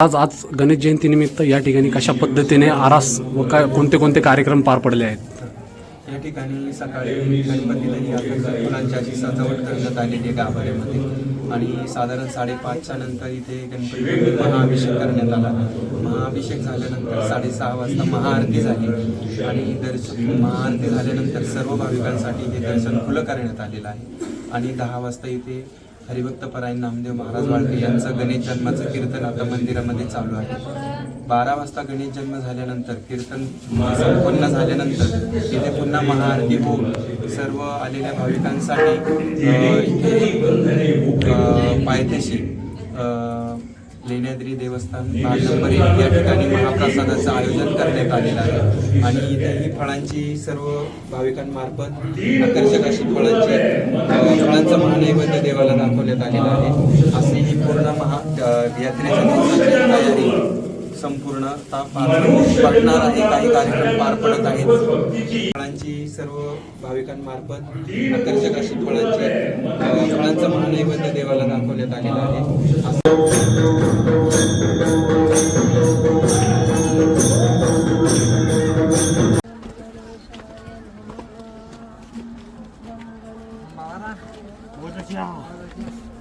आज आज गणेश जयंतीनिमित्त या ठिकाणी कशा पद्धतीने आरास व काय कोणते कोणते कार्यक्रम पार पडले आहेत? या ठिकाणी सकाळी गणपतीलाही आपण फुलांची अशी सजावट करण्यात आलेली आहे गाभाऱ्यामध्ये. आणि साधारण साडेपाचच्या नंतर इथे गणपती महाअभिषेक करण्यात आला. महाअभिषेक झाल्यानंतर साडेसहा वाजता महाआरती झाली. आणि दर्शन महाआरती झाल्यानंतर सर्व भाविकांसाठी हे दर्शन खुलं करण्यात आलेलं आहे. आणि दहा वाजता इथे हरिभक्त पराय नामदेव महाराज वाळके यांचं गणेश जन्माचं कीर्तन आता मंदिरामध्ये चालू आहे. बारा वाजता गणेश जन्म झाल्यानंतर कीर्तन संपन्न झाल्यानंतर इथे पुन्हा महाआरती होऊन सर्व आलेल्या भाविकांसाठी इथे पायथ्याशी लेण्याद्री देवस्थान भाग नंबर एक या ठिकाणी महाप्रसादाचं आयोजन करण्यात आलेलं आहे. आणि इथे ही फळांची सर्व भाविकांमार्फत आकर्षक अशी फळांची फळांचं महानैवेद्य ठेवण्यात आलेलं आहे. अशी ही पूर्ण महा यात्रेच्या तयारी संपूर्ण पार पडणार आहे. काही कार्यक्रम पार पडत आहेत. फळांची सर्व भाविकांमार्फत आकर्षक अशी फळांची अ, फळांचं महानैवेद्य देवाला दाखवण्यात आलेलं आहे. 我的家。